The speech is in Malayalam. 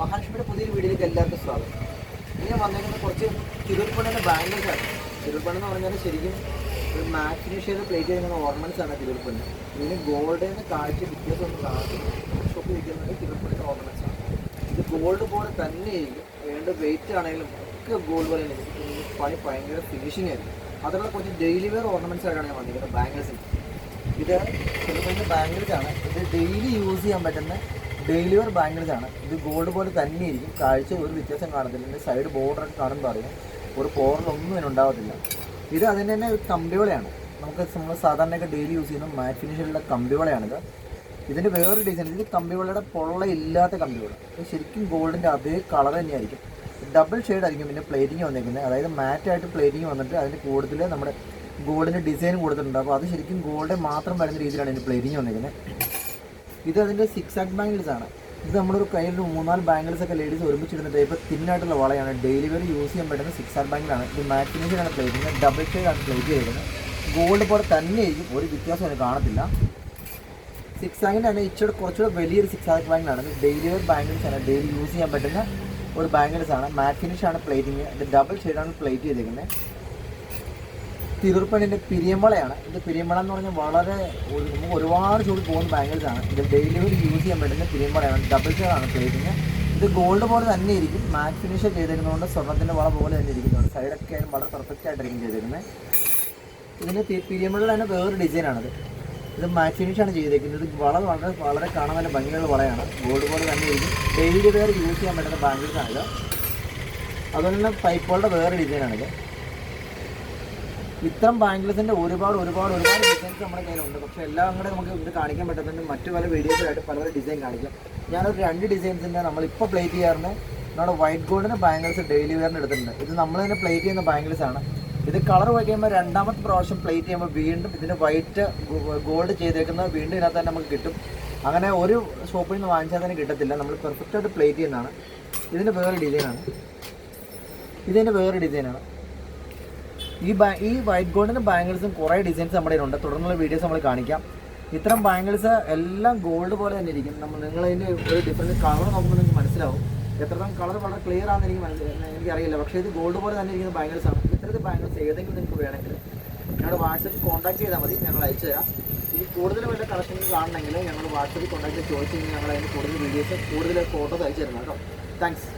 മഹാലക്ഷ്മിയുടെ പുതിയൊരു വീഡിയോയിലേക്ക് എല്ലാവർക്കും സ്വാഗതം. ഞാൻ വന്നേക്കുന്നത് കുറച്ച് തിരുവൽപ്പണ്ണിന്റെ ബാംഗിൾസ് ആണ്. തിരുപ്പണ്ണ് എന്ന് പറഞ്ഞാൽ ശരിക്കും ഒരു മാറ്റ് ചെയ്ത് പ്ലേറ്റ് ചെയ്യുന്ന ഓർണമെന്റ്സ് ആണ് തിരുവൽപ്പണ്ണി ഇതിന് ഗോൾഡിൽ നിന്ന് കാഴ്ച വ്യത്യാസം ഒന്നും കാണത്തില്ല. ഷോപ്പ് വിൽക്കുന്നത് തിരുവൽപ്പണ്ണിന്റെ ഓർണമെന്റ്സ് ആണ്. ഇത് ഗോൾഡ് പോലെ തന്നെ വേണ്ട വെയിറ്റ് ആണെങ്കിലും ഒക്കെ ഗോൾഡ് പോലെ പണി ഭയങ്കര ഫിനിഷിംഗ് ആയിരുന്നു അതുപോലെ കുറച്ച് ഡെയിലി വെയർ ഓർണമെന്റ്സ് ആയിട്ടാണ് ഞാൻ വന്നിരിക്കുന്നത് ബാംഗിൾസിന് ഇത് ബാംഗിൾസ് ആണ്. ഇത് ഡെയിലി യൂസ് ചെയ്യാൻ പറ്റുന്ന ഡെയിലി വെയർ ആണ് ഇത് ഗോൾഡ് പോലെ തന്നെ ഇരിക്കും കാഴ്ച ഒരു വ്യത്യാസം കാണത്തില്ല. ഇതിന്റെ സൈഡ് ബോർഡർ കാണുമ്പോൾ അറിയാം. ഒരു പോറിലൊന്നും ഇതിനുണ്ടാവത്തില്ല ഇത് അതിന് തന്നെ ഒരു കമ്പിവളയാണ് നമുക്ക് നമ്മൾ സാധാരണയൊക്കെ ഡെയിലി യൂസ് ചെയ്യുന്ന മാറ്റ് ഫിനിഷിലുള്ള കമ്പിവളയാണിത് ഇതിന്റെ വേറൊരു ഡിസൈൻ ഇത് കമ്പിവളയുടെ പൊള്ള ഇല്ലാത്ത കമ്പിവള ശരിക്കും ഗോൾഡിന്റെ അതേ കളർ തന്നെയായിരിക്കും. ഡബിൾ ഷെയ്ഡ് ആയിരിക്കും പിന്നെ പ്ലേറ്റിംഗ് വന്നിരിക്കുന്നത് അതായത് മാറ്റായിട്ട് പ്ലേറ്റിംഗ് വന്നിട്ട് അതിന് കൂടുതൽ നമ്മുടെ ഗോൾഡിന്റെ ഡിസൈൻ കൊടുത്തിട്ടുണ്ട്. അപ്പോൾ അത് ശരിക്കും ഗോൾഡ് മാത്രം വരുന്ന രീതിയിലാണ് ഇതിന് പ്ലേറ്റിംഗ് വന്നിരിക്കുന്നത് ഇത് അതിന്റെ സിക്സ് ആക്ട് ബാംഗിൾസ് ആണ്. ഇത് നമ്മളൊരു കയ്യിൽ മൂന്നാൽ ബാംഗിൾസ് ഒക്കെ ലേഡീസ് ഒരുമിച്ചിടുന്ന ഇപ്പോൾ തിന്നായിട്ടുള്ള വളയാണ്. ഡെയിലി വെയർ യൂസ് ചെയ്യാൻ പറ്റുന്ന സിക്സ് ആക്ട് ബാംഗിളാണ് ഇത് മാറ്റിനേഷനാണ് പ്ലേ ചെയ്യുന്നത്. ഡബിൾ ഷെയ്ഡാണ് പ്ലേറ്റ് ചെയ്തിരുന്നത് ഗോൾഡ് പോലെ തന്നെ ആയിരിക്കും. ഒരു വ്യത്യാസം അതിന് കാണത്തില്ല. സിക്സ് ആങ്കിന്റെ തന്നെ ഇച്ചിരി കുറച്ചുകൂടെ വലിയൊരു സിക്സ് ആക്ട് ബാങ്കിലാണ് ഇത് ഡെയിലി വെയർ ബാംഗിൾസ് ആണ്. ഡെയിലി യൂസ് ചെയ്യാൻ പറ്റുന്ന ഒരു ബാംഗിൾസ് ആണ്. മാറ്റ് ആണ് പ്ലേറ്റിങ് ഡബിൾ ഷെയ്ഡാണ് പ്ലേറ്റ് ചെയ്തിരിക്കുന്നത് തിരുപ്പണിന്റെ പിരിയമ്പളയാണ് ഇത് പിരിയമ്പള എന്ന് പറഞ്ഞാൽ വളരെ നമുക്ക് ഒരുപാട് ചൂട് പോകുന്ന ബാംഗിൾസ് ആണ്. ഇത് ഡെയിലി ഒരു യൂസ് ചെയ്യാൻ പറ്റുന്ന പിരിയമ്പളയാണ് ഡബിൾ ചെയറാണ് പ്ലേറ്റിങ് ഇത് ഗോൾഡ് പോലെ തന്നെ ഇരിക്കും. മാറ്റ് ഫിനിഷ് ചെയ്തിരുന്നതുകൊണ്ട് സ്വർണത്തിന്റെ വള പോലെ തന്നെ ഇരിക്കുന്നുണ്ട്. സൈഡൊക്കെ ആയാലും വളരെ പെർഫെക്റ്റ് ആയിട്ടായിരിക്കും ചെയ്തിരുന്നത് ഇതിന് പിരിയമ്പള തന്നെ വേറൊരു ഡിസൈനാണത് ഇത്. മാറ്റ് ഫിനിഷാണ് ചെയ്തിരിക്കുന്നത്. ഇത് വള വളരെ വളരെ കാണാൻ നല്ല ഭംഗിയുള്ള വളയാണ്. ഗോൾഡ് പോലെ തന്നെ ഇരിക്കും. ഡെയിലി വേറെ യൂസ് ചെയ്യാൻ പറ്റുന്ന ബാംഗിൾസാണിത് അതുപോലെ തന്നെ പൈപ്പുകളുടെ വേറെ ഡിസൈനാണിത് ഇത്തരം ബാങ്കിൾസിന്റെ ഒരുപാട് ഒരുപാട് ഒരുപാട് ഡിസൈൻസ് നമ്മുടെ കയ്യിലുണ്ട്. പക്ഷെ എല്ലാം കൂടെ നമുക്ക് ഇത് കാണിക്കാൻ പറ്റുന്നുണ്ട് മറ്റു പല വീഡിയോസിലായിട്ട് പല പല ഡിസൈൻ കാണിക്കാം. ഞാനൊരു രണ്ട് ഡിസൈൻസിന്റെ നമ്മളിപ്പോൾ പ്ലേറ്റ് ചെയ്യാറുണ്ട്. നമ്മുടെ വൈറ്റ് ഗോൾഡിന്റെ ബാംഗിൾസ് ഡെയിലി വെയറിന് എടുത്തിട്ടുണ്ട്. ഇത് നമ്മൾ തന്നെ പ്ലേറ്റ് ചെയ്യുന്ന ബാംഗിൾസ് ആണ്. ഇത് കളർ പോയി രണ്ടാമത്തെ പ്രാവശ്യം പ്ലേറ്റ് ചെയ്യുമ്പോൾ വീണ്ടും ഇതിന് വൈറ്റ് ഗോൾഡ് ചെയ്തേക്കുന്നത് വീണ്ടും ഇതിനകത്ത് തന്നെ നമുക്ക് കിട്ടും. അങ്ങനെ ഒരു ഷോപ്പിൽ നിന്ന് വാങ്ങിച്ചാൽ തന്നെ കിട്ടത്തില്ല. നമ്മൾ പെർഫെക്റ്റ് ആയിട്ട് പ്ലേറ്റ് ചെയ്യുന്നതാണ്. ഇതിന് വേറെ ഡിസൈനാണ് ഇതിന്റെ വേറെ ഡിസൈനാണ് ഈ ഈ വൈറ്റ് ഗോൾഡിന് ബാംഗിൾസും കുറേ ഡിസൈൻസ് നമ്മുടെ ഉണ്ട് തുടർന്നുള്ള വീഡിയോസ് നമ്മൾ കാണിക്കാം. ഇത്തരം ബാംഗിൾസ് എല്ലാം ഗോൾഡ് പോലെ തന്നെ ഇരിക്കും. നമ്മൾ നിങ്ങൾ അതിന്റെ ഒരു ഡിഫറന്റ് കളർ നോക്കുമ്പോൾ നിങ്ങൾക്ക് മനസ്സിലാവും. എത്രത്തോളം കളർ വളരെ ക്ലിയർ ആണെന്ന് എനിക്ക് മനസ്സിലായി എനിക്കറിയില്ല പക്ഷേ ഇത് ഗോൾഡ് പോലെ തന്നെ ഇരിക്കുന്ന ബാംഗിൾസ് ആണ്. ഇത്തരത്തിൽ ബാംഗിൾസ് ഏതെങ്കിലും നിങ്ങൾക്ക് വേണമെങ്കിൽ ഞങ്ങളുടെ വാട്സപ്പിൽ കോൺടാക്ട് ചെയ്താൽ മതി. ഞങ്ങൾ അയച്ചു തരാം. ഇനി കൂടുതൽ വല്ല കളക്ഷൻസ് കാണണമെങ്കിൽ ഞങ്ങൾ വാട്സപ്പിൽ കോൺടാക്ട് ചോദിച്ചു കഴിഞ്ഞാൽ ഞങ്ങൾ അതിന് കൂടുതൽ വീഡിയോസ് കൂടുതൽ ഫോട്ടോസ് അയച്ചു തരുന്നത് കേട്ടോ. താങ്ക്സ്